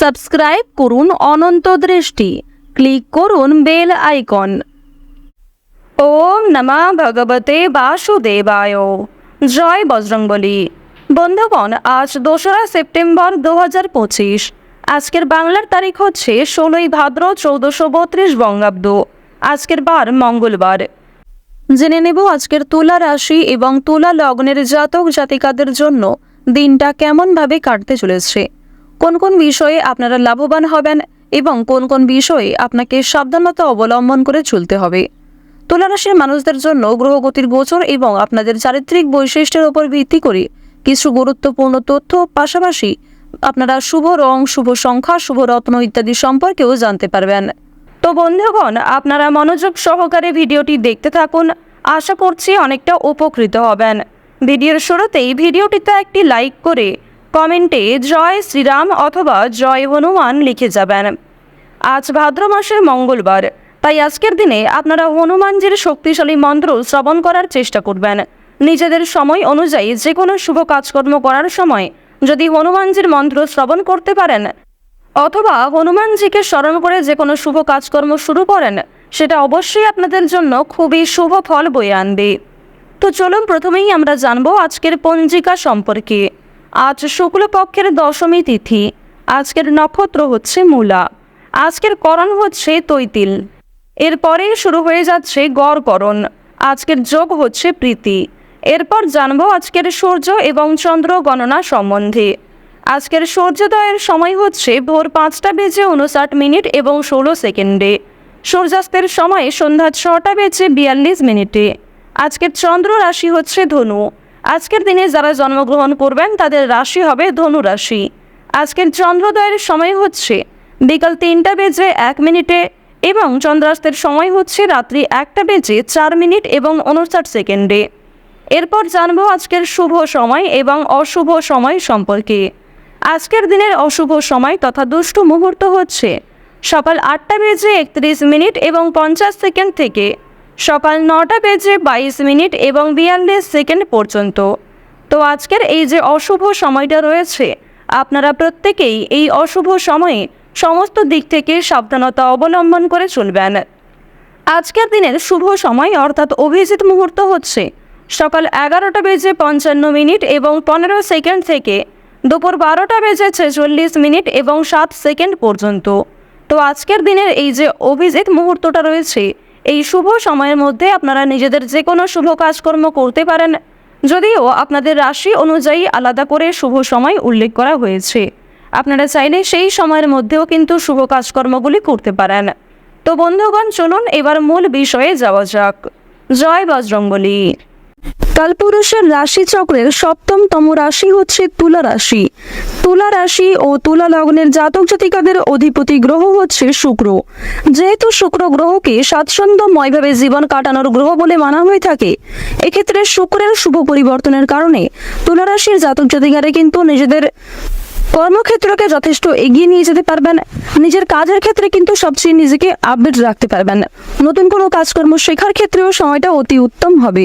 Subscribe করুন অনন্ত দৃষ্টি। Click করুন বেল আইকন। ওম নমা ভগবতে বাসুদেবায়। জয় বজরংবলী। বন্ধুগণ, আজ দোসরা সেপ্টেম্বর দু হাজার পঁচিশ। আজকের বাংলার তারিখ হচ্ছে ষোলোই ভাদ্র চৌদ্দশো বত্রিশ বঙ্গাব্দ। আজকের বার মঙ্গলবার। জেনে নেব আজকের তুলা রাশি এবং তুলা লগ্নের জাতক জাতিকাদের জন্য দিনটা কেমনভাবে কাটতে চলেছে। কোন কোন বিষয়ে আপনারা লাভবান হবেন এবং কোন কোন বিষয়ে আপনাকে সাবধানতা অবলম্বন করে চলতে হবে। তুলা রাশির মানুষদের জন্য গ্রহগতির গোচর এবং আপনাদের চারিত্রিক বৈশিষ্ট্যের উপর ভিত্তি করে কিছু গুরুত্বপূর্ণ তথ্য, পাশাপাশি আপনারা শুভ রং, শুভ সংখ্যা, শুভ রত্ন ইত্যাদি সম্পর্কেও জানতে পারবেন। তো বন্ধুগণ, আপনারা মনোযোগ সহকারে ভিডিওটি দেখতে থাকুন। আশা করছি অনেকটা উপকৃত হবেন। ভিডিওর শুরুতেই ভিডিওটিতে একটি লাইক করে কমেন্টে, জয় শ্রীরাম অথবা জয় হনুমান লিখে যাবেন। আজ ভাদ্র মাসের মঙ্গলবার, তাই আজকের দিনে আপনারা হনুমানজির শক্তিশালী মন্ত্র শ্রবণ করার চেষ্টা করবেন। নিজেদের সময় অনুযায়ী যে কোনো শুভ কাজকর্ম করার সময় যদি হনুমানজির মন্ত্র শ্রবণ করতে পারেন, অথবা হনুমানজিকে স্মরণ করে যে কোনো শুভ কাজকর্ম শুরু করেন, সেটা অবশ্যই আপনাদের জন্য খুবই শুভ ফল বয়ে আনবে। তো চলুন প্রথমেই আমরা জানব আজকের পঞ্জিকা সম্পর্কে। আজ শুক্লপক্ষের দশমী তিথি। আজকের নক্ষত্র হচ্ছে মূলা। আজকের করণ হচ্ছে তৈতিল। এরপরেই শুরু হয়ে যাচ্ছে গড়করণ আজকের যোগ হচ্ছে প্রীতি। এরপর জানব আজকের সূর্য এবং চন্দ্র গণনা সম্বন্ধে। আজকের সূর্যোদয়ের সময় হচ্ছে ভোর পাঁচটা বেজে উনষাট মিনিট এবং ষোলো সেকেন্ডে। সূর্যাস্তের সময় সন্ধ্যা ছটা বেজে বিয়াল্লিশ মিনিটে। আজকের চন্দ্র রাশি হচ্ছে ধনু। আজকের দিনে যারা জন্মগ্রহণ করবেন, তাদের রাশি হবে ধনু রাশি। আজকের চন্দ্রোদয়ের সময় হচ্ছে বিকাল তিনটা বেজে এক মিনিটে এবং চন্দ্রাস্তের সময় হচ্ছে রাত্রি একটা বেজে চার মিনিট এবং উনষাট সেকেন্ডে। এরপর জানব আজকের শুভ সময় এবং অশুভ সময় সম্পর্কে। আজকের দিনের অশুভ সময় তথা দুষ্টু মুহূর্ত হচ্ছে সকাল আটটা বেজে একত্রিশ মিনিট এবং পঞ্চাশ সেকেন্ড থেকে সকাল নটা বেজে বাইশ মিনিট এবং বিয়াল্লিশ সেকেন্ড পর্যন্ত। তো আজকের এই যে অশুভ সময়টা রয়েছে, আপনারা প্রত্যেকেই এই অশুভ সময়ে সমস্ত দিক থেকে সাবধানতা অবলম্বন করে চলবেন। আজকের দিনের শুভ সময় অর্থাৎ অভিজিৎ মুহূর্ত হচ্ছে সকাল এগারোটা বেজে পঞ্চান্ন মিনিট এবং পনেরো সেকেন্ড থেকে দুপুর বারোটা বেজে ছেচল্লিশ মিনিট এবং সাত সেকেন্ড পর্যন্ত। তো আজকের দিনের এই যে অভিজিৎ মুহূর্তটা রয়েছে এই শুভ সময়ের মধ্যে আপনারা নিজেদের যে কোনো শুভ কাজকর্ম করতে পারেন। যদিও আপনাদের রাশি অনুযায়ী আলাদা করে শুভ সময় উল্লেখ করা হয়েছে। আপনারা চাইলে সেই সময়ের মধ্যেও কিন্তু শুভ কাজকর্মগুলি করতে পারেন। তো বন্ধুগণ, চলুন এবার মূল বিষয়ে যাওয়া যাক। জয় বজরঙ্গলী কালপুরুষের রাশি চক্রের সপ্তমতম রাশি হচ্ছে তুলা রাশি। তুলা রাশি ও তুলা লগ্নের জাতক জাতিকাদের অধিপতি গ্রহ হচ্ছে শুক্র। যেহেতু শুক্র গ্রহকে স্বাচ্ছন্দ্যময়ভাবে জীবন কাটানোর গ্রহ বলে মানা হয়ে থাকে, এক্ষেত্রে শুক্রের শুভ পরিবর্তনের কারণে তুলা রাশির জাতক জাতিকারা কিন্তু নিজেদের কর্মক্ষেত্রকে যথেষ্ট এগিয়ে নিয়ে যেতে পারবেন। নিজের কাজের ক্ষেত্রে কিন্তু সবচেয়ে নিজেকে আপডেট রাখতে পারবেন। নতুন কোনো কাজকর্ম শেখার ক্ষেত্রেও সময়টা অতি উত্তম হবে।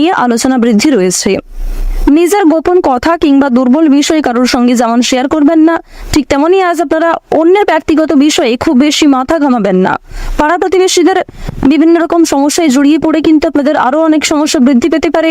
নিয়ে আলোচনা বৃদ্ধি রয়েছে। নিজের গোপন কথা কিংবা দুর্বল বিষয় কারোর সঙ্গে যেমন শেয়ার করবেন না, ঠিক তেমনই আজ আপনারা অন্যের ব্যক্তিগত বিষয়ে খুব বেশি মাথা ঘামাবেন না। পাড়া প্রতিবেশীদের বিভিন্ন রকম সমস্যায় জড়িয়ে পড়ে কিন্তু আপনাদের আরও অনেক সমস্যা বৃদ্ধি পেতে পারে।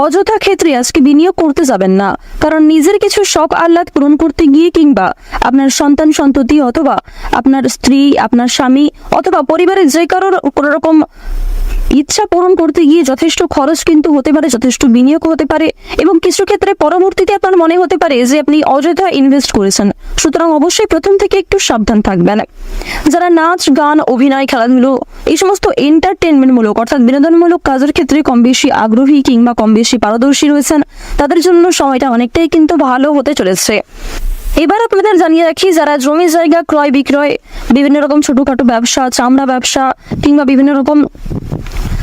অযথা ক্ষেত্রে আজকে বিনিয়োগ করতে যাবেন না। কারণ নিজের কিছু শখ আহ্লাদ পূরণ করতে গিয়ে কিংবা আপনার সন্তান সন্ততি অথবা আপনার স্ত্রী, আপনার স্বামী অথবা পরিবারের যে কারোর কোনো রকম ইচ্ছা পূরণ করতে গিয়ে যথেষ্ট খরচ কিন্তু হতে পারে, যথেষ্ট বিনিয়োগ হতে পারে এবং কিছু ক্ষেত্রে পরবর্তীতে আপনার মনে হতে পারে যে আপনি অযথা ইনভেস্ট করেছেন। সুতরাং অবশ্যই প্রথম থেকে একটু সাবধান থাকবেন। যারা নাচ, গান, অভিনয়, খেলাধুলো এই সমস্ত এন্টারটেনমেন্টমূলক অর্থাৎ বিনোদনমূলক কাজের ক্ষেত্রে কম বেশি আগ্রহী কিংবা কম বেশি পারদর্শী রয়েছেন, তাদের জন্য সময়টা অনেকটাই কিন্তু ভালো হতে চলেছে। এবার আপনাদের জানিয়ে রাখি, যারা জমি জায়গা ক্রয় বিক্রয় বিভিন্ন রকম ছোটখাটো ব্যবসা, চামড়া ব্যবসা কিংবা বিভিন্ন রকম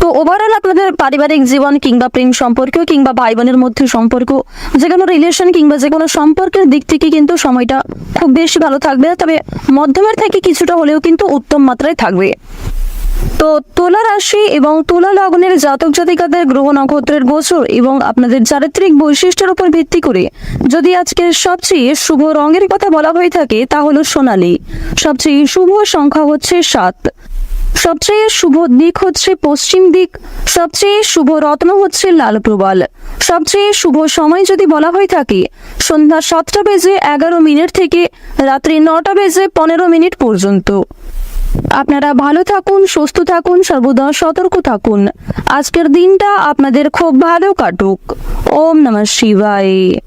তো ওভারঅল আপনাদের পারিবারিক জীবন কিংবা প্রেম সম্পর্ক কিংবা ভাই বোনের মধ্যে সম্পর্ক, যে কোনো রিলেশন কিংবা যে কোনো সম্পর্কের দিক থেকে কিন্তু সময়টা খুব বেশি ভালো থাকবে, তবে মধ্যমের থেকে কিছুটা হলেও কিন্তু উত্তম মাত্রায় থাকবে। তো তুলা রাশি এবং তুলা লগ্নের জাতক জাতিকাদের গ্রহ নক্ষত্রের গোচর এবং আপনাদের চারিত্রিক বৈশিষ্ট্যের উপর ভিত্তি করে যদি আজকের সবচেয়ে শুভ রঙের কথা বলা হয়ে থাকে, তা হলো সোনালী। সবচেয়ে শুভ সংখ্যা হচ্ছে সাত। সবচেয়ে শুভ দিক হচ্ছে পশ্চিম দিক, সবচেয়ে শুভ রত্ন হচ্ছে লাল প্রবাল। সবচেয়ে শুভ সময় যদি বলা হয়ে থাকে, সন্ধ্যা সাতটা বেজে এগারো মিনিট থেকে রাত্রি নটা বেজে পনেরো মিনিট পর্যন্ত। আপনারা ভালো থাকুন, সুস্থ থাকুন, সর্বদা সতর্ক থাকুন। আজকের দিনটা আপনাদের খুব ভালো কাটুক। ওম নমঃ শিবায়।